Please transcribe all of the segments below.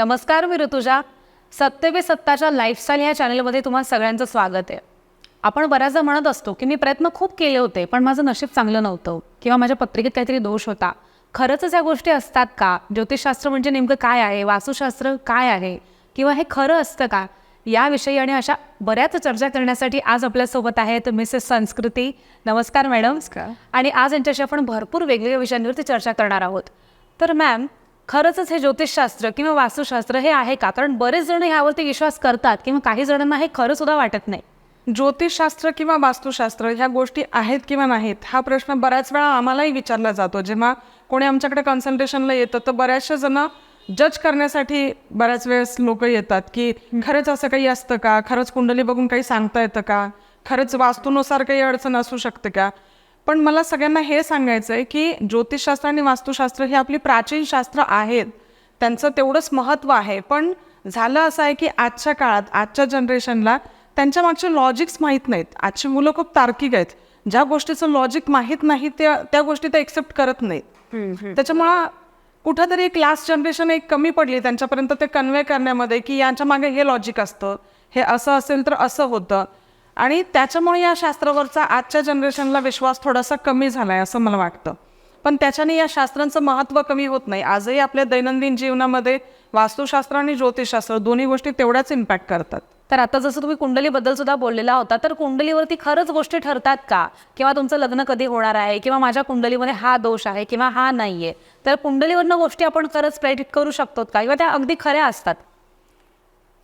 नमस्कार मी ऋतुजा. सत्य सत्ताच्या लाईफस्टाईल ह्या चॅनलमध्ये तुम्हा सगळ्यांचं स्वागत आहे. आपण बऱ्याचदा म्हणत असतो की मी प्रयत्न खूप केले होते पण माझं नशीब चांगलं नव्हतं किंवा माझ्या पत्रिकेत काहीतरी दोष होता. खरंच ह्या गोष्टी असतात का? ज्योतिषशास्त्र म्हणजे नेमकं काय आहे? वास्तुशास्त्र काय आहे? किंवा हे खरं असतं का? याविषयी आणि अशा बऱ्याच चर्चा करण्यासाठी आज आपल्यासोबत आहेत मिसेस संस्कृती. नमस्कार मॅडम. आणि आज यांच्याशी आपण भरपूर वेगवेगळ्या विषयांवरती चर्चा करणार आहोत. तर मॅम खरंच हे ज्योतिषशास्त्र किंवा वास्तुशास्त्र हे आहे का? कारण बरेच जण ह्यावरती विश्वास करतात किंवा काही जणांना हे खरं सुद्धा वाटत नाही. ज्योतिषशास्त्र किंवा वास्तुशास्त्र ह्या गोष्टी आहेत किंवा नाहीत हा प्रश्न बऱ्याच वेळा आम्हालाही विचारला जातो. जेव्हा कोणी आमच्याकडे कन्सल्टेशनला येतं तर बऱ्याचशा जण जज करण्यासाठी बऱ्याच वेळेस लोक येतात की खरंच असं काही असतं का? खरंच कुंडली बघून काही सांगता येतं का? खरंच वास्तूनुसार काही अडचण असू शकते का? पण मला सगळ्यांना हे सांगायचं आहे की ज्योतिषशास्त्र आणि वास्तुशास्त्र ही आपली प्राचीन शास्त्र आहेत. त्यांचं तेवढंच महत्त्व आहे. पण झालं असं आहे की आजच्या काळात आजच्या जनरेशनला त्यांच्या मागचे लॉजिक्स माहीत नाहीत. आजची मुलं खूप तार्किक आहेत. ज्या गोष्टीचं लॉजिक माहीत नाही त्या त्या गोष्टी ते एक्सेप्ट करत नाहीत. त्याच्यामुळं कुठंतरी एक लास्ट जनरेशन एक कमी पडली. त्यांच्यापर्यंत ते कन्वे करण्यामध्ये की यांच्या मागे हे लॉजिक असतं. हे असं असेल तर असं होतं. आणि त्याच्यामुळे या शास्त्रावरचा आजच्या जनरेशनला विश्वास थोडासा कमी झाला आहे असं मला वाटतं. पण त्याच्याने या शास्त्रांचं महत्त्व कमी होत नाही. आजही आपल्या दैनंदिन जीवनामध्ये वास्तुशास्त्र आणि ज्योतिषशास्त्र दोन्ही गोष्टी तेवढ्याच इम्पॅक्ट करतात. तर आता जसं तुम्ही कुंडलीबद्दल सुद्धा बोललेला होता तर कुंडलीवरती खरंच गोष्टी ठरतात का? किंवा तुमचं लग्न कधी होणार आहे? किंवा माझ्या कुंडलीमध्ये हा दोष आहे किंवा हा नाहीये? तर कुंडलीवरनं गोष्टी आपण खरंच प्रेडिक्ट करू शकतो का? किंवा त्या अगदी खऱ्या असतात?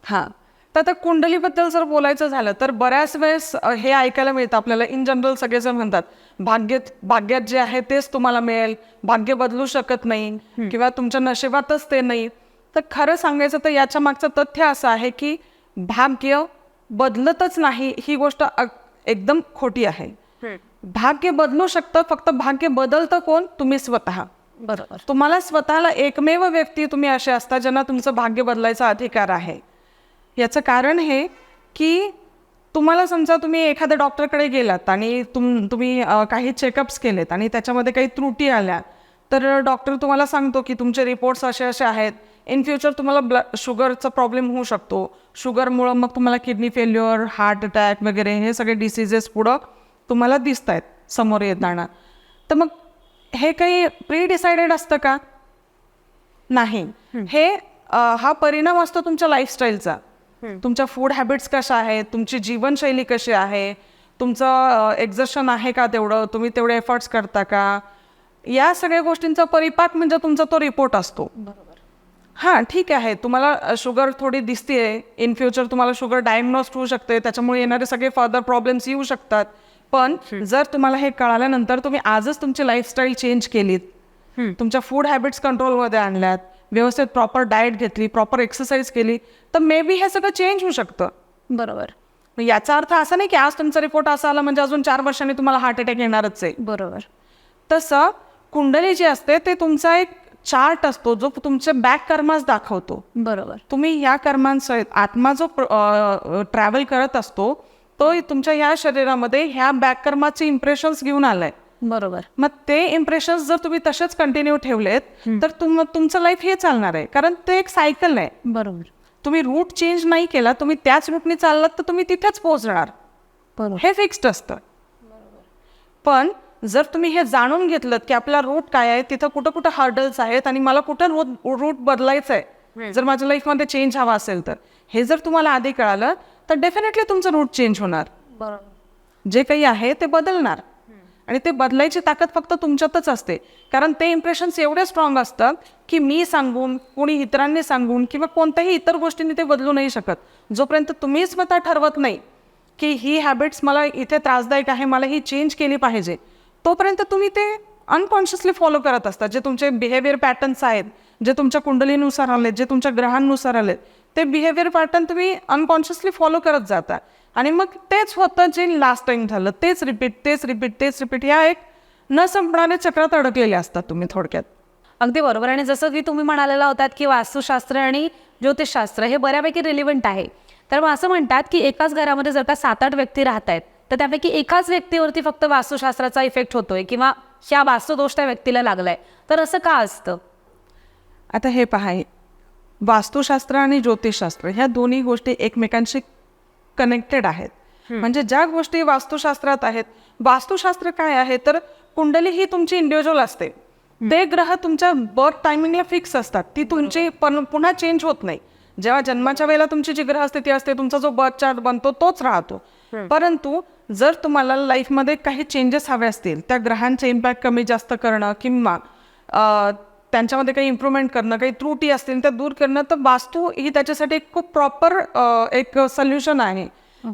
हां. तर आता कुंडलीबद्दल जर बोलायचं झालं तर बऱ्याच वेळेस हे ऐकायला मिळतं आपल्याला. इन जनरल सगळेजण म्हणतात भाग्य भाग्यात जे आहे तेच तुम्हाला मिळेल. भाग्य बदलू शकत नाही किंवा तुमच्या नशिबातच ते नाही. तर खरं सांगायचं तर याच्या मागचं तथ्य असं आहे की भाग्य बदलतच नाही ही गोष्ट एकदम खोटी आहे. भाग्य बदलू शकतं फक्त भाग्य बदलतं कोण? तुम्ही स्वतः. बरोबर. तुम्हाला स्वतःला एकमेव व्यक्ती तुम्ही असे असता ज्यांना तुमचं भाग्य बदलायचा अधिकार आहे. याचं कारण हे की तुम्हाला समजा तुम्ही एखाद्या डॉक्टरकडे गेलात आणि तुम तुम्ही काही चेकअप्स केलेत आणि त्याच्यामध्ये काही त्रुटी आल्या तर डॉक्टर तुम्हाला सांगतो की तुमचे रिपोर्ट्स असे असे आहेत. इन फ्युचर तुम्हाला ब्ल शुगरचा प्रॉब्लेम होऊ शकतो. शुगरमुळं मग तुम्हाला किडनी फेल्युअर हार्ट अटॅक वगैरे हे सगळे डिसिजेस पुढं तुम्हाला दिसत आहेत समोर येताना. तर मग हे काही प्री डिसाइडेड असतं का? नाही. हे. हा परिणाम असतो तुमच्या लाईफस्टाईलचा. तुमच्या फूड हॅबिट्स कशा आहेत? तुमची जीवनशैली कशी आहे? तुमचं एक्झर्शन आहे का तेवढं? तुम्ही तेवढे एफर्ट्स करता का? या सगळ्या गोष्टींचा परिपाक म्हणजे तुमचा तो रिपोर्ट असतो. हां ठीक आहे. तुम्हाला शुगर थोडी दिसते इन फ्युचर तुम्हाला शुगर डायग्नोस्ट होऊ शकते. त्याच्यामुळे येणारे सगळे फर्दर प्रॉब्लेम्स येऊ शकतात. पण जर तुम्हाला हे कळाल्यानंतर तुम्ही आजच तुमची लाईफस्टाईल चेंज केलीत. तुमच्या फूड हॅबिट्स कंट्रोलमध्ये आणल्यात. व्यवस्थित प्रॉपर डाएट घेतली प्रॉपर एक्सरसाइज केली तर मे बी हे सगळं चेंज होऊ शकतं. बरोबर. मग याचा अर्थ असा नाही की आज तुमचा रिपोर्ट असा आला म्हणजे अजून चार वर्षांनी तुम्हाला हार्ट अटॅक येणारच आहे. बरोबर. तसं कुंडली जी असते ते तुमचा एक चार्ट असतो जो तुमचे बॅक कर्मास दाखवतो. बरोबर. तुम्ही या कर्मांसहित आत्मा जो ट्रॅव्हल करत असतो तो तुमच्या या शरीरामध्ये ह्या बॅक कर्माचे इम्प्रेशन्स घेऊन आलाय. बरोबर. मग ते इम्प्रेशन्स जर तुम्ही तसेच कंटिन्यू ठेवलेत तर तुम तुमचं लाईफ हे चालणार आहे. कारण ते एक सायकल आहे बरोबर. तुम्ही रूट चेंज नाही केला तुम्ही त्याच रूटने चाललात तर तुम्ही तिथेच पोहोचणार. हे फिक्स्ड असतं. पण जर तुम्ही हे जाणून घेतलं की आपला रूट काय आहे तिथं कुठं कुठं हर्डल्स आहेत आणि मला कुठं रूट रूट बदलायचं आहे जर माझ्या लाईफमध्ये चेंज हवा असेल तर. हे जर तुम्हाला आधी कळालं तर डेफिनेटली तुमचं रूट चेंज होणार. बरोबर. जे काही आहे ते बदलणार. आणि ते बदलायची ताकद फक्त तुमच्यातच असते. कारण ते इम्प्रेशन्स एवढे स्ट्रॉंग असतात की मी सांगून कोणी इतरांनी सांगून किंवा कोणत्याही इतर गोष्टींनी ते बदलू नाही शकत. जोपर्यंत तुम्ही स्वतः ठरवत नाही की ही हॅबिट्स मला इथे त्रासदायक आहे मला ही चेंज केली पाहिजे तोपर्यंत तुम्ही ते अनकॉन्शियसली फॉलो करत असतात जे तुमचे बिहेवियर पॅटर्न्स आहेत जे तुमच्या कुंडलीनुसार आलेत जे तुमच्या ग्रहांनुसार आलेत ते बिहेवियर पॅटर्न तुम्ही अनकॉन्शियसली फॉलो करत जाता. आणि मग तेच होतं जे लास्ट टाइम झालं. तेच रिपीट तेच रिपीट तेच रिपीट या एक न संपणाऱ्या चक्रात अडकलेले असतात तुम्ही थोडक्यात. अगदी बरोबर. आणि जसं की तुम्ही म्हणालेला होतात की वास्तुशास्त्र आणि ज्योतिषशास्त्र हे बऱ्यापैकी रिलिव्हंट आहे. तर मग असं म्हणतात की एकाच घरामध्ये जर का सात आठ व्यक्ती राहत आहेत तर त्यापैकी एकाच व्यक्तीवरती फक्त वास्तुशास्त्राचा इफेक्ट होतोय किंवा ह्या वास्तुदोष त्या व्यक्तीला लागलाय. तर असं का असतं? आता हे पहा वास्तुशास्त्र आणि ज्योतिषशास्त्र ह्या दोन्ही गोष्टी एकमेकांशी कनेक्टेड आहेत. म्हणजे ज्या गोष्टी वास्तुशास्त्रात आहेत वास्तुशास्त्र काय आहे तर कुंडली ही तुमची इंडिव्हिज्युअल असते. ते ग्रह तुमच्या बर्थ टायमिंगला फिक्स असतात. ती तुमची पुन्हा चेंज होत नाही. जेव्हा जन्माच्या वेळेला तुमची जी ग्रह असते तुमचा जो बर्थ चार्ट बनतो तोच राहतो. परंतु जर तुम्हाला लाईफमध्ये काही चेंजेस हवे असतील त्या ग्रहांचे इम्पॅक्ट कमी जास्त करणं किंवा त्यांच्यामध्ये काही इम्प्रूव्हमेंट करणं काही त्रुटी असतील त्या दूर करणं तर वास्तू ही त्याच्यासाठी एक खूप प्रॉपर एक सोल्युशन आहे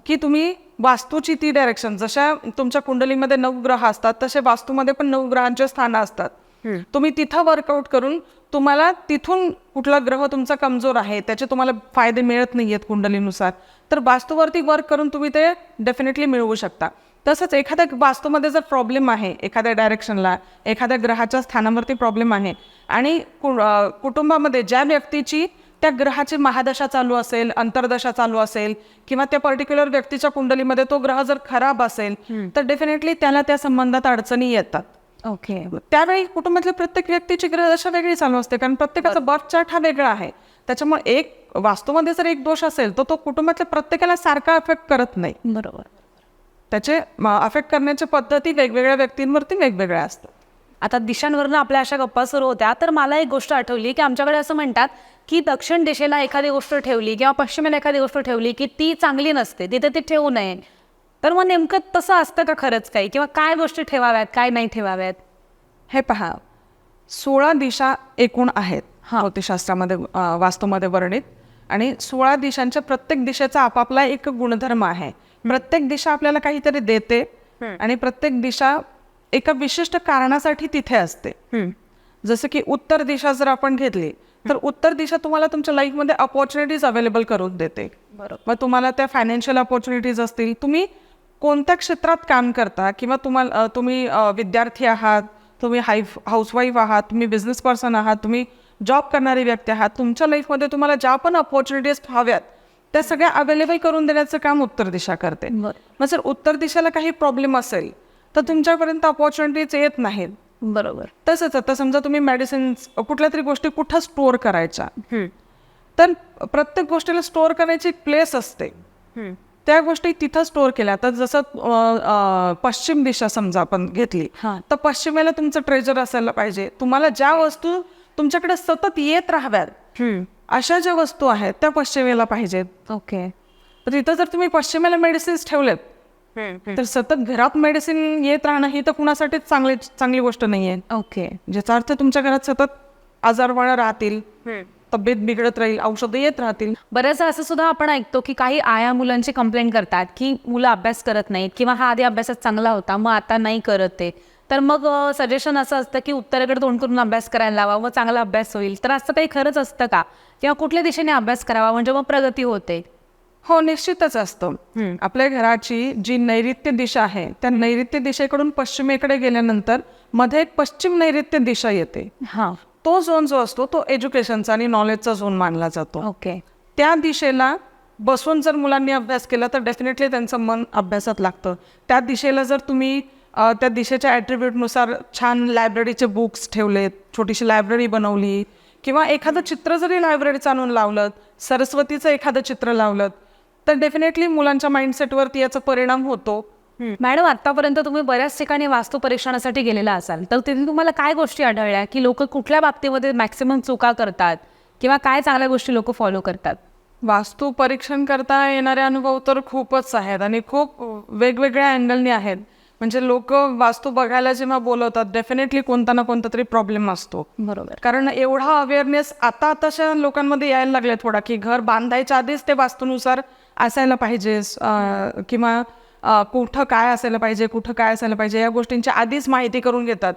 की तुम्ही वास्तूची ती डायरेक्शन जशा तुमच्या कुंडलीमध्ये नऊ ग्रह असतात तसे वास्तूमध्ये पण नऊ ग्रहांचे स्थानं असतात. तुम्ही तिथं वर्कआउट करून तुम्हाला तिथून कुठला ग्रह तुमचा कमजोर आहे त्याचे तुम्हाला फायदे मिळत नाही आहेत कुंडलीनुसार. तर वास्तूवरती वर्क करून तुम्ही ते डेफिनेटली मिळवू शकता. तसंच एखाद्या वास्तूमध्ये जर प्रॉब्लेम आहे एखाद्या डायरेक्शनला एखाद्या ग्रहाच्या स्थानावरती प्रॉब्लेम आहे आणि कु- कुटुंबामध्ये ज्या व्यक्तीची त्या ग्रहाची महादशा चालू असेल अंतर्दशा चालू असेल किंवा त्या पर्टिक्युलर व्यक्तीच्या कुंडलीमध्ये तो ग्रह जर खराब असेल तर डेफिनेटली त्याला त्या संबंधात अडचणी येतात. ओके. त्यावेळी कुटुंबातल्या प्रत्येक व्यक्तीची ग्रहदशा वेगळी चालू असते कारण प्रत्येकाचा बर्थ चार्ट हा वेगळा आहे. त्याच्यामुळे एक वास्तूमध्ये जर एक दोष असेल तर तो कुटुंबातल्या प्रत्येकाला सारखा अफेक्ट करत नाही. बरोबर. त्याचे अफेक्ट करण्याच्या पद्धती वेगवेगळ्या व्यक्तींवरती वेगवेगळ्या असतात. आता दिशांवरनं आपल्या अशा गप्पा सुरू होत्या तर मला एक गोष्ट आठवली की आमच्याकडे असं म्हणतात की दक्षिण दिशेला एखादी गोष्ट ठेवली किंवा पश्चिमेला एखादी गोष्ट ठेवली की ती चांगली नसते तिथे ती ठेवू नये. तर मग नेमकं तसं असतं का खरंच काही? किंवा काय गोष्टी ठेवाव्यात काय नाही ठेवाव्यात? हे पहा सोळा दिशा एकूण आहेत ज्योतिषशास्त्रामध्ये अं, वास्तूमध्ये वर्णित. आणि सोळा दिशांच्या प्रत्येक दिशेचा आपापला एक गुणधर्म आहे. प्रत्येक दिशा आपल्याला काहीतरी देते आणि प्रत्येक दिशा एका विशिष्ट कारणासाठी तिथे असते. जसं की उत्तर दिशा जर आपण घेतली तर उत्तर दिशा तुम्हाला तुमच्या लाईफमध्ये अपॉर्च्युनिटीज अवेलेबल करून देते. मग तुम्हाला त्या फायनान्शियल अपॉर्च्युनिटीज असतील. तुम्ही कोणत्या क्षेत्रात काम करता किंवा तुम्हाला तुम्ही विद्यार्थी आहात तुम्ही हाईफ हाऊसवाईफ आहात तुम्ही बिझनेस पर्सन आहात तुम्ही जॉब करणारी व्यक्ती आहात तुमच्या लाईफमध्ये तुम्हाला ज्या पण अपॉर्च्युनिटीज हव्यात त्या सगळ्या अवेलेबल करून देण्याचं काम उत्तर दिशा करते. मग जर उत्तर दिशेला काही प्रॉब्लेम असेल तर तुमच्यापर्यंत अपॉर्च्युनिटीज येत नाहीत. बरोबर. तसंच आता समजा तुम्ही मेडिसिन्स कुठल्या तरी गोष्टी कुठं स्टोअर करायच्या? तर प्रत्येक गोष्टीला स्टोअर करायची एक प्लेस असते त्या गोष्टी तिथं स्टोअर केल्या. तर जसं पश्चिम दिशा समजा आपण घेतली हां. तर पश्चिमेला तुमचं ट्रेजर असायला पाहिजे. तुम्हाला ज्या वस्तू तुमच्याकडे सतत येत राहाव्यात अशा ज्या वस्तू आहेत त्या पश्चिमेला पाहिजेत. ओके. तर तिथं जर तुम्ही पश्चिमेला मेडिसिन्स ठेवलेत तर सतत घरात मेडिसिन येत राहणं ही तर कुणासाठीच चांगली चांगली गोष्ट नाही आहे ओके. ज्याचा अर्थ तुमच्या घरात सतत आजारपणं राहतील तब्येत बिघडत राहील औषधं येत राहतील. बऱ्याचदा असं सुद्धा आपण ऐकतो की काही आया मुलांची कंप्लेंट करतात की मुलं अभ्यास करत नाहीत किंवा हा आधी अभ्यासात चांगला होता मग आता नाही करत ते. तर मग सजेशन असं असतं की उत्तरेकडे तोंड करून अभ्यास करायला लावा व चांगला अभ्यास होईल. तर असं काही खरंच असतं का? किंवा कुठल्या दिशेने अभ्यास करावा? म्हणजे मग प्रगती होते. हो निश्चितच असतं. आपल्या घराची जी नैऋत्य दिशा आहे त्या नैऋत्य दिशेकडून पश्चिमेकडे गेल्यानंतरमध्ये एक पश्चिम नैऋत्य दिशा येते. हां. तो झोन जो असतो तो एज्युकेशनचा आणि नॉलेजचा झोन मानला जातो. ओके. त्या दिशेला बसून जर मुलांनी अभ्यास केला तर डेफिनेटली त्यांचं मन अभ्यासात लागतं. त्या दिशेला जर तुम्ही त्या दिशेच्या ॲट्रिब्यूटनुसार छान लायब्ररीचे बुक्स ठेवलेत छोटीशी लायब्ररी बनवली किंवा एखादं चित्र जरी लायब्ररीचं आणून लावलं सरस्वतीचं एखादं चित्र लावलं तर डेफिनेटली मुलांच्या माइंडसेटवरती याचा परिणाम होतो. मॅडम आतापर्यंत तुम्ही बऱ्याच ठिकाणी वास्तू परीक्षणासाठी गेलेला असाल तर तिथे तुम्हाला काय गोष्टी आढळल्या की लोक कुठल्या बाबतीमध्ये मॅक्सिमम चुका करतात किंवा काय चांगल्या गोष्टी लोक फॉलो करतात? वास्तू परीक्षण करता येणारे अनुभव तर खूपच आहेत आणि खूप वेगवेगळ्या अँगलनी आहेत. म्हणजे लोक वास्तू बघायला जेव्हा बोलवतात डेफिनेटली कोणता ना कोणता तरी प्रॉब्लेम असतो. बरोबर. कारण एवढा अवेअरनेस आता आताच्या लोकांमध्ये यायला लागले थोडा की घर बांधायच्या आधीच ते वास्तूनुसार असायला पाहिजे किंवा कुठं काय असायला पाहिजे कुठं काय असायला पाहिजे या गोष्टींची आधीच माहिती करून घेतात.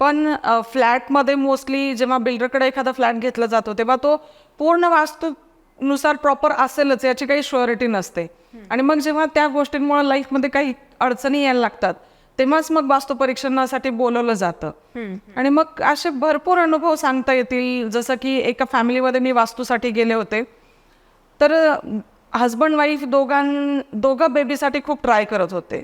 पण फ्लॅटमध्ये मोस्टली जेव्हा बिल्डरकडे एखादा फ्लॅट घेतला जातो तेव्हा तो पूर्ण वास्तूनुसार प्रॉपर असेलच याची काही शुअरिटी नसते. आणि मग जेव्हा त्या गोष्टींमुळे लाईफमध्ये काही अडचणी यायला लागतात तेव्हाच मग वास्तू परीक्षणासाठी बोलवलं जातं. आणि मग असे भरपूर अनुभव सांगता येतील. जसं की एका फॅमिलीमध्ये मी वास्तूसाठी गेले होते. तर हजबंड वाईफ दोघां दोघं बेबीसाठी खूप ट्राय करत होते.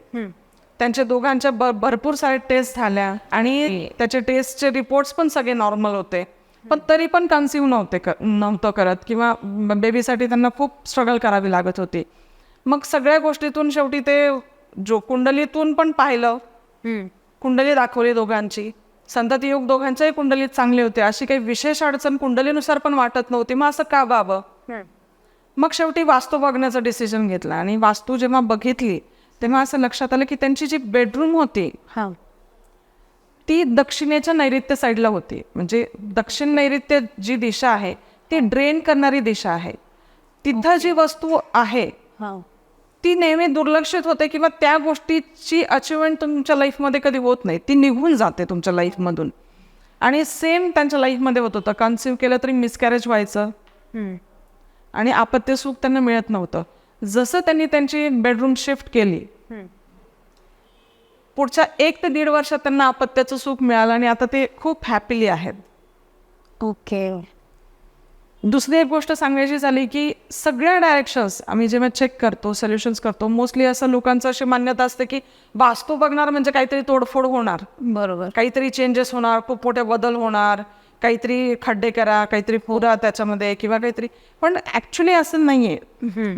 त्यांच्या दोघांच्या भरपूर सारे टेस्ट झाल्या. आणि त्याचे टेस्टचे रिपोर्ट्स पण सगळे नॉर्मल होते. पण तरी पण कन्सिव्ह नव्हते नव्हतं करत. किंवा बेबीसाठी त्यांना खूप स्ट्रगल करावी लागत होती. मग सगळ्या गोष्टीतून शेवटी ते जो कुंडलीतून पण पाहिलं कुंडली दाखवली दोघांची. संतती योग दोघांच्याही कुंडलीत चांगले होते. अशी काही विशेष अडचण कुंडलीनुसार पण वाटत नव्हती. मग असं का बाबं मग शेवटी वास्तू बघण्याचं डिसिजन घेतलं. आणि वास्तू जेव्हा बघितली तेव्हा असं लक्षात आलं की त्यांची जी बेडरूम होती हां. ती दक्षिणेच्या नैऋत्य साईडला होती. म्हणजे दक्षिण नैऋत्य जी दिशा आहे ती ड्रेन करणारी दिशा आहे. तिथं जी वस्तू आहे हां. ती नेहमी दुर्लक्षित होते किंवा त्या गोष्टीची अचिव्हमेंट तुमच्या लाईफमध्ये कधी होत नाही. ती निघून जाते तुमच्या लाईफमधून आणि सेम त्यांच्या लाईफमध्ये होत होतं. कन्सिव्ह केलं तरी मिसकॅरेज व्हायचं. आणि आपत्य सुख त्यांना मिळत नव्हतं. जसं त्यांनी त्यांची बेडरूम शिफ्ट केली. पुढच्या एक ते दीड वर्षात त्यांना अपत्याचं सुख मिळालं आणि आता ते खूप हॅपीली आहेत. ओके दुसरी एक गोष्ट सांगायची झाली की सगळ्या डायरेक्शन्स आम्ही जेव्हा चेक करतो सोल्युशन्स करतो मोस्टली असं लोकांचं अशी मान्यता असते की वास्तू बघणार म्हणजे काहीतरी तोडफोड होणार. बरोबर. काहीतरी चेंजेस होणार खूप मोठे बदल होणार काहीतरी खड्डे करा काहीतरी पुरा त्याच्यामध्ये किंवा काहीतरी. पण ऍक्च्युली असं नाहीये.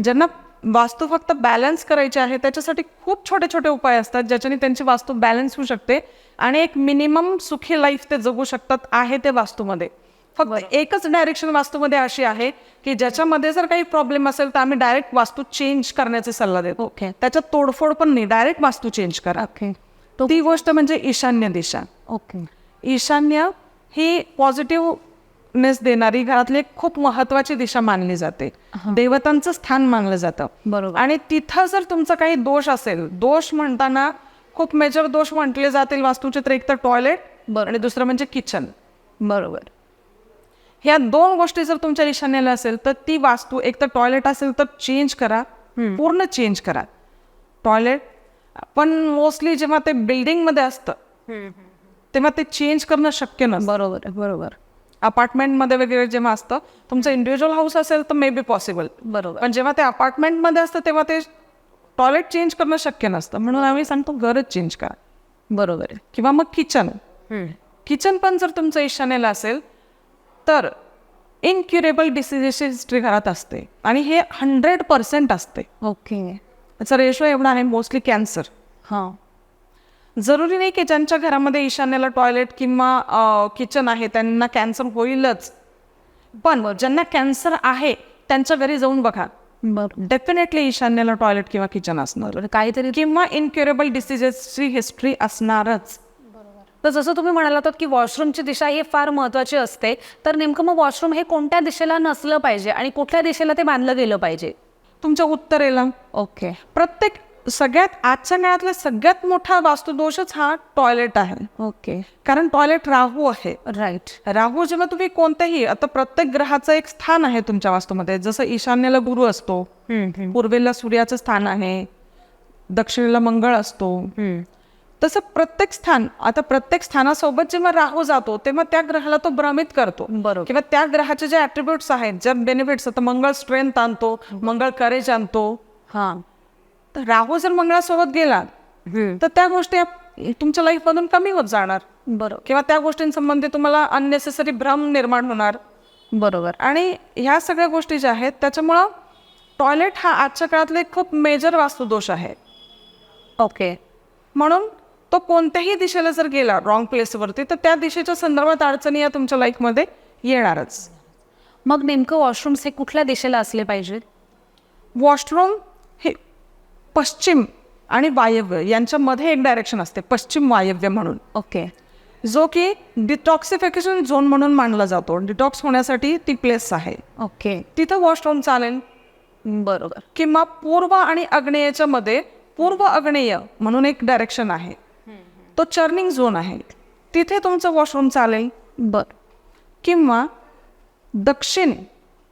ज्यांना वास्तू फक्त बॅलन्स करायची आहे त्याच्यासाठी खूप छोटे छोटे उपाय असतात ज्याच्याने त्यांची वास्तू बॅलन्स होऊ शकते आणि एक मिनिमम सुखी लाईफ ते जगू शकतात आहे ते वास्तूमध्ये. फक्त एकच डायरेक्शन वास्तूमध्ये अशी आहे की ज्याच्यामध्ये जर काही प्रॉब्लेम असेल तर आम्ही डायरेक्ट वास्तू चेंज करण्याचे सल्ला देतो. ओके त्याच्यात तोडफोड पण नाही डायरेक्ट वास्तू चेंज करा. ओके ती गोष्ट म्हणजे ईशान्य दिशा. ओके ईशान्य ही पॉझिटिव्हनेस देणारी घरातली एक खूप महत्वाची दिशा मानली जाते. देवतांचं स्थान मानलं जातं. बरोबर. आणि तिथं जर तुमचा काही दोष असेल दोष म्हणताना खूप मेजर दोष म्हटले जातील वास्तूचे तर एक तर टॉयलेट बरं. आणि दुसरं म्हणजे किचन बरोबर. ह्या दोन गोष्टी जर तुमच्या ईशान्याला असेल तर ती वास्तू एक तर टॉयलेट असेल तर चेंज करा. पूर्ण चेंज करा. टॉयलेट पण मोस्टली जेव्हा ते बिल्डिंगमध्ये असतं तेव्हा ते चेंज करणं शक्य नसतं. बरोबर बरोबर. अपार्टमेंटमध्ये वगैरे जेव्हा असतं तुमचं इंडिव्हिज्युअल हाऊस असेल तर मे बी पॉसिबल बरोबर. पण जेव्हा ते अपार्टमेंटमध्ये असतं तेव्हा ते टॉयलेट चेंज करणं शक्य नसतं. म्हणून आम्ही सांगतो घरच चेंज करा. बरोबर किंवा मग किचन आहे किचन पण जर तुमचं ईशान्येला असेल तर इनक्युरेबल डिसिजेसची हिस्ट्री घरात असते. आणि हे हंड्रेड पर्सेंट असते. ओके याचा रेशो एवढा आहे मोस्टली कॅन्सर हां. जरुरी नाही की ज्यांच्या घरामध्ये ईशान्येला टॉयलेट किंवा किचन आहे त्यांना कॅन्सर होईलच. पण ज्यांना कॅन्सर आहे त्यांच्या घरी जाऊन बघा. डेफिनेटली ईशान्येला टॉयलेट किंवा किचन असणार. काहीतरी किंवा इनक्युरेबल डिसिजेसची हिस्ट्री असणारच. तर जसं तुम्ही म्हणालात की वॉशरूमची दिशा ही फार महत्वाची असते तर नेमकं मग वॉशरूम हे कोणत्या दिशेला नसलं पाहिजे आणि कुठल्या दिशेला ते बांधलं गेलं पाहिजे? तुमच्या उत्तरेला. ओके. प्रत्येक सगळ्यात आजच्या काळातला सगळ्यात मोठा वास्तुदोषच हा टॉयलेट आहे. ओके. कारण टॉयलेट राहू आहे. राईट. राहू जेव्हा तुम्ही कोणत्याही आता प्रत्येक ग्रहाचं एक स्थान आहे तुमच्या वास्तूमध्ये. जसं ईशान्येला गुरु असतो पूर्वेला सूर्याचं स्थान आहे दक्षिणेला मंगळ असतो तसं प्रत्येक स्थान आता प्रत्येक स्थानासोबत जेव्हा राहू जातो तेव्हा त्या ग्रहाला तो भ्रमित करतो. बरोबर. किंवा त्या ग्रहाचे जे ॲट्रिब्युट्स आहेत ज्या बेनिफिट्स आता मंगळ स्ट्रेंथ आणतो मंगळ करेज आणतो. हां. तर राहू जर मंगळासोबत गेला तर त्या गोष्टी तुमच्या लाईफमधून कमी होत जाणार. बरोबर. किंवा त्या गोष्टींसंबंधी तुम्हाला अननेसेसरी भ्रम निर्माण होणार. बरोबर. आणि ह्या सगळ्या गोष्टी ज्या आहेत त्याच्यामुळं टॉयलेट हा आजच्या काळातला एक खूप मेजर वास्तुदोष आहे. ओके. म्हणून तो कोणत्याही दिशेला जर गेला रॉंग प्लेसवरती तर त्या दिशेच्या संदर्भात अडचणी या तुमच्या लाईफमध्ये येणारच. मग नेमकं वॉशरूम्स हे कुठल्या दिशेला असले पाहिजे वॉशरूम हे पश्चिम आणि वायव्य यांच्यामध्ये एक डायरेक्शन असते पश्चिम वायव्य म्हणून. ओके. जो की डिटॉक्सिफिकेशन झोन म्हणून मानला जातो. डिटॉक्स होण्यासाठी ती प्लेस आहे. ओके. तिथं वॉशरूम चालेल. बरोबर. किंवा पूर्व आणि आग्नेयच्या मध्ये पूर्व आग्नेय म्हणून एक डायरेक्शन आहे. तो चर्निंग झोन आहे. तिथे तुमचं वॉशरूम चालेल. बर. किंवा दक्षिण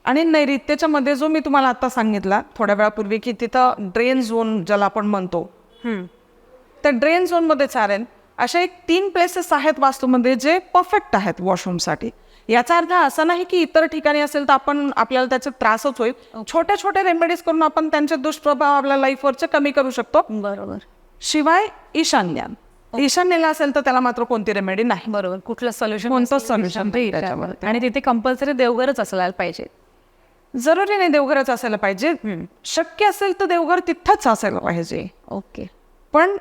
आणि नैऋत्यच्या मध्ये जो मी तुम्हाला आता सांगितला थोड्या वेळापूर्वी की तिथं ड्रेन झोन ज्याला आपण म्हणतो. त्या ड्रेन झोनमध्ये चालेल. अशा एक तीन प्लेसेस आहेत वास्तूमध्ये जे परफेक्ट आहेत वॉशरूमसाठी याचा अर्थ असा नाही की इतर ठिकाणी असेल तर आपण आपल्याला त्याचा त्रासच होईल. छोट्या छोट्या रेमेडीज करून आपण त्यांचे दुष्प्रभाव आपल्या लाईफवरचे कमी करू शकतो. बरोबर. शिवाय ईशान्य. ईशान्येला असेल तर त्याला मात्र कोणती रेमेडी नाही. बरोबर. कुठलं सोल्युशन कोणतंच नाही त्याच्यामध्ये. आणि तिथे कंपल्सरी देवघरच असायला पाहिजे. जरुरी नाही देवघरच असायला पाहिजे. शक्य असेल तर देवघर तिथंच असायला पाहिजे. ओके पण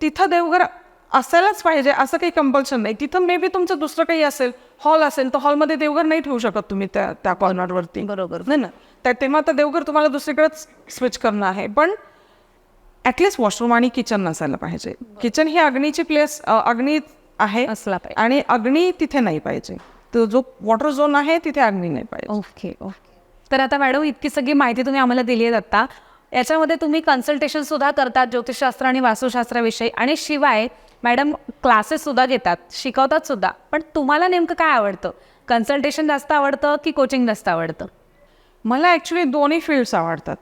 तिथं देवघर असायलाच पाहिजे असं काही कंपल्शन नाही. तिथं मे बी तुमचं दुसरं काही असेल हॉल असेल तर हॉलमध्ये देवघर नाही ठेवू शकत तुम्ही त्या त्या कॉर्नरवरती बरोबर. नाही ना? तर तेव्हा तर देवघर तुम्हाला दुसरीकडेच स्विच करणं आहे. पण ॲटलिस्ट वॉशरूम आणि किचन नसायला पाहिजे. किचन ही अग्नीची प्लेस अग्नी आहे असला पाहिजे. आणि अग्नी तिथे नाही पाहिजे. तो जो वॉटर झोन आहे तिथे अग्नी नाही पाहिजे. ओके ओके तर आता मॅडम इतकी सगळी माहिती तुम्ही आम्हाला दिली आहे आता याच्यामध्ये तुम्ही कन्सल्टेशन सुद्धा करतात ज्योतिषशास्त्र आणि वास्तुशास्त्राविषयी. आणि शिवाय मॅडम क्लासेस सुद्धा घेतात शिकवतात सुद्धा. पण तुम्हाला नेमकं काय आवडतं? कन्सल्टेशन जास्त आवडतं की कोचिंग जास्त आवडतं? मला ॲक्च्युली दोन्ही फील्ड्स आवडतात.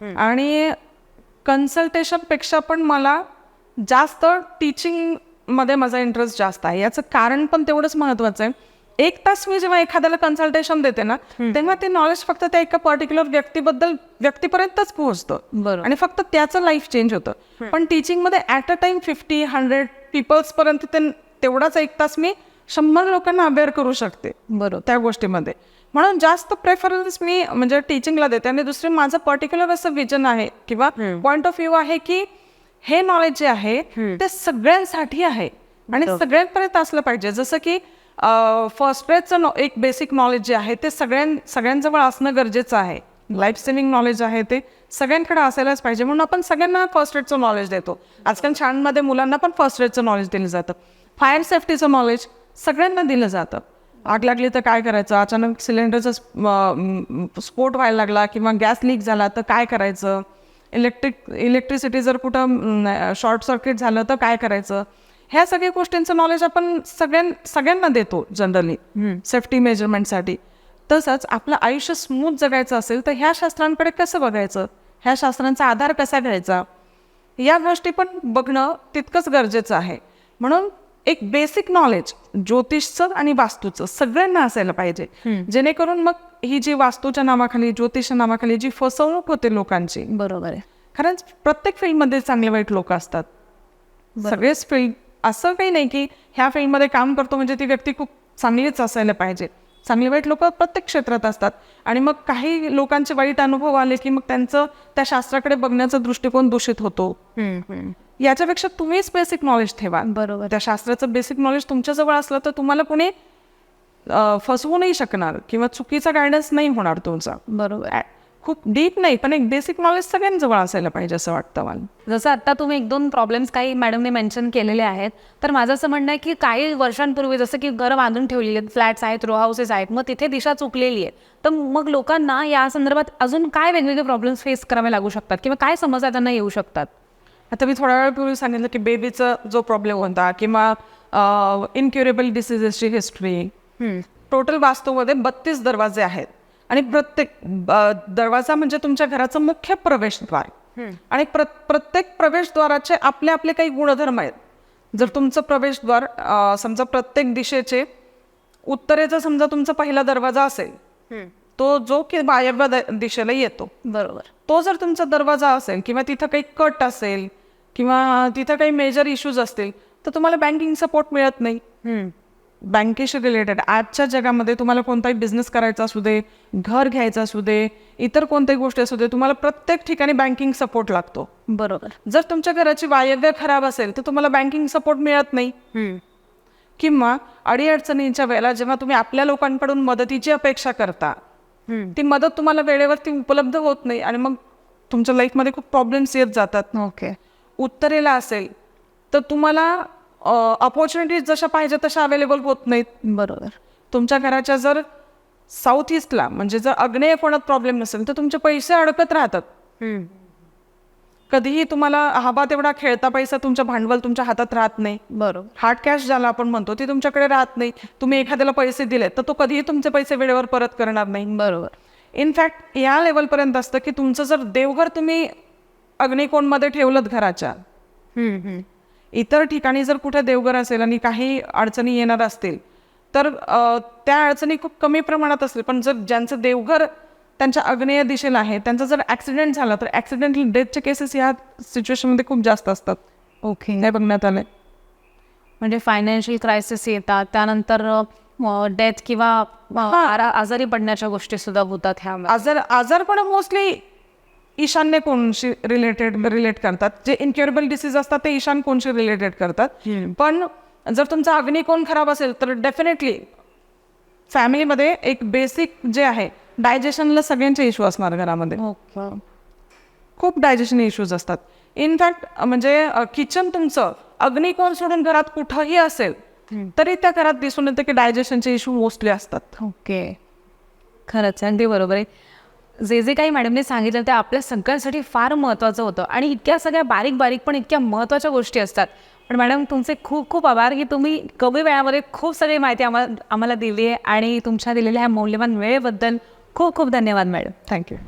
आणि कन्सल्टेशनपेक्षा पण मला जास्त टीचिंगमध्ये माझा इंटरेस्ट जास्त आहे. याचं कारण पण तेवढंच महत्त्वाचं आहे. एक तास मी जेव्हा एखाद्याला कन्सल्टेशन देते ना तेव्हा ते नॉलेज फक्त त्या एका पर्टिक्युलर व्यक्तीबद्दल व्यक्तीपर्यंतच पोहोचतं. आणि फक्त त्याचं लाईफ चेंज होतं. पण टीचिंगमध्ये at a time fifty hundred पीपल्सपर्यंत ते तेवढाच एक तास मी शंभर लोकांना अवेअर करू शकते. बरोबर. त्या गोष्टीमध्ये. म्हणून जास्त प्रेफरन्स मी म्हणजे टीचिंगला देते. आणि दुसरे माझं पर्टिक्युलर असं विजन आहे किंवा पॉइंट ऑफ व्ह्यू आहे की हे नॉलेज जे आहे ते सगळ्यांसाठी आहे. आणि सगळ्यांपर्यंत असलं पाहिजे. जसं की फर्स्ट ग्रेडचं एक बेसिक नॉलेज जे आहे ते सगळ्यां सगळ्यांजवळ असणं गरजेचं आहे. लाईफ सेव्हिंग नॉलेज आहे ते सगळ्यांकडे असायलाच पाहिजे. म्हणून आपण सगळ्यांना फर्स्ट एडचं नॉलेज देतो. आजकाल शाळांमध्ये मुलांना पण फर्स्ट एडचं नॉलेज दिलं जातं. फायर सेफ्टीचं नॉलेज सगळ्यांना दिलं जातं. आग लागली तर काय करायचं? अचानक सिलेंडरचा स्फोट व्हायला लागला किंवा गॅस लीक झाला तर काय करायचं? इलेक्ट्रिक इलेक्ट्रिसिटी जर कुठं शॉर्ट सर्किट झालं तर काय करायचं? ह्या सगळ्या गोष्टींचं नॉलेज आपण सगळ्यां सगळ्यांना देतो जनरली सेफ्टी मेजरमेंटसाठी तसंच आपलं आयुष्य स्मूथ जगायचं असेल तर ह्या शास्त्रांकडे कसं बघायचं? ह्या शास्त्रांचा आधार कसा घ्यायचा? या गोष्टी पण बघणं तितकंच गरजेचं आहे. म्हणून एक बेसिक नॉलेज ज्योतिषचं आणि वास्तूचं सगळ्यांना असायला पाहिजे. जेणेकरून मग ही जी वास्तूच्या नावाखाली ज्योतिषच्या नावाखाली जी फसवणूक होते लोकांची बरोबर आहे. कारण प्रत्येक फील्डमध्ये चांगले वाईट लोक असतात. सगळेच फील्ड असं काही नाही की ह्या फील्डमध्ये काम करतो म्हणजे ती व्यक्ती खूप चांगलीच असायला पाहिजे. चांगले वाईट लोक प्रत्येक क्षेत्रात असतात. आणि मग काही लोकांचे वाईट अनुभव आले की मग त्यांचं त्या शास्त्राकडे बघण्याचा दृष्टिकोन दूषित होतो. याच्यापेक्षा तुम्हीच बेसिक नॉलेज ठेवा. बरोबर. त्या शास्त्राचं बेसिक नॉलेज तुमच्याजवळ असलं तर तुम्हाला कोणी फसवू नाही शकणार किंवा चुकीचा गायडन्स नाही होणार तुमचा. बरोबर. खूप डीप नाही पण एक बेसिक नॉलेज सगळ्यांजवळ असायला पाहिजे असं वाटतं मला. जसं आता तुम्ही एक दोन प्रॉब्लेम्स काही मॅडमने मेन्शन केलेले आहेत तर माझं असं म्हणणं आहे की काही वर्षांपूर्वी जसं की घरं बांधून ठेवलेली आहेत फ्लॅट्स आहेत रो हाऊसेस आहेत मग तिथे दिशा चुकलेली आहे. तर मग लोकांना या संदर्भात अजून काय वेगवेगळे प्रॉब्लेम्स फेस करावे लागू शकतात किंवा काय समस्या त्यांना येऊ शकतात? आता मी थोड्या वेळापूर्वी सांगितलं की बेबीचा जो प्रॉब्लेम होता किंवा इनक्युरेबल डिसिजेसची हिस्ट्री टोटल वास्तूमध्ये बत्तीस दरवाजे आहेत. आणि प्रत्येक दरवाजा म्हणजे तुमच्या घराचं मुख्य प्रवेशद्वार. आणि प्र प्रत्येक प्रवेशद्वाराचे आपले आपले काही गुणधर्म आहेत. जर तुमचं प्रवेशद्वार समजा प्रत्येक दिशेचे उत्तरेचा समजा तुमचा पहिला दरवाजा असेल तो जो की वायव्य दिशेला येतो. बरोबर. तो जर तुमचा दरवाजा असेल किंवा तिथं काही कट असेल किंवा तिथं काही मेजर इश्यूज असतील तर तुम्हाला बँकिंग सपोर्ट मिळत नाही. बँकेशी रिलेटेड आजच्या जगामध्ये तुम्हाला कोणताही बिझनेस करायचा असू दे घर घ्यायचं असू दे इतर कोणत्याही गोष्टी असू दे तुम्हाला प्रत्येक ठिकाणी बँकिंग सपोर्ट लागतो. बरोबर. जर तुमच्या घराची वायव्य खराब असेल तर तुम्हाला बँकिंग सपोर्ट मिळत नाही. किंवा अडीअडचणींच्या वेळेला जेव्हा तुम्ही आपल्या लोकांकडून मदतीची अपेक्षा करता ती मदत तुम्हाला वेळेवरती उपलब्ध होत नाही आणि मग तुमच्या लाईफमध्ये खूप प्रॉब्लेम्स येत जातात. ओके. उत्तरेला असेल तर तुम्हाला अपॉर्च्युनिटीज जशा पाहिजे तशा अवेलेबल होत नाहीत. बरोबर. तुमच्या घराच्या जर साऊथ ईस्टला म्हणजे जर अग्नेय कोणात प्रॉब्लेम नसेल तर तुमचे पैसे अडकत राहतात. कधीही तुम्हाला हवा तेवढा खेळता पैसा तुमच्या भांडवल तुमच्या हातात राहत नाही. बरोबर. हार्ड कॅश ज्याला आपण म्हणतो ती तुमच्याकडे राहत नाही. तुम्ही एखाद्याला पैसे दिले तर तो कधीही तुमचे पैसे वेळेवर परत करणार नाही. बरोबर. इनफॅक्ट या लेवलपर्यंत असतं की तुमचं जर देवघर तुम्ही अग्निकोणमध्ये ठेवलं घराच्या इतर ठिकाणी जर कुठे देवघर असेल आणि काही अडचणी येणार असतील तर त्या अडचणी खूप कमी प्रमाणात असतील. पण जर ज्यांचं देवघर त्यांच्या अग्नेय दिशेला आहे. त्यांचा जर ॲक्सिडेंट झाला तर ॲक्सिडेंटल डेथचे केसेस या सिच्युएशनमध्ये खूप जास्त असतात. ओके हे बघण्यात आलंय. म्हणजे फायनान्शियल क्रायसिस येतात त्यानंतर डेथ किंवा आरा- आजारी पडण्याच्या गोष्टी सुद्धा होतात ह्या आजार आजार पण मोस्टली ईशान्य कोणशी रिलेटेड रिलेट करतात. जे इन्क्युरेबल डिसीज असतात ते ईशान कोणशी रिलेटेड करतात. पण जर तुमचा अग्निकोण खराब असेल तर डेफिनेटली फॅमिलीमध्ये एक बेसिक जे आहे डायजेशनला सगळ्यांचे इश्यू असणार घरामध्ये. ओके. खूप डायजेशन इश्यूज असतात. इनफॅक्ट म्हणजे किचन तुमचं अग्निकोण सोडून घरात कुठंही असेल तरी त्या घरात दिसून येतं की डायजेशनचे इश्यू मोस्टली असतात. ओके. खरंच अगदी बरोबर आहे. जे जे काही मॅडमने सांगितलं ते आपल्या सगळ्यांसाठी फार महत्त्वाचं होतं. आणि इतक्या सगळ्या बारीक बारीक पण इतक्या महत्त्वाच्या गोष्टी असतात. पण मॅडम तुमचे खूप खूप आभार की तुम्ही कमी वेळामध्ये खूप सगळी माहिती आम्हाला आम्हाला दिली आहे आणि तुमच्या दिलेल्या ह्या मौल्यवान वेळेबद्दल खूप खूप धन्यवाद मॅडम. थँक्यू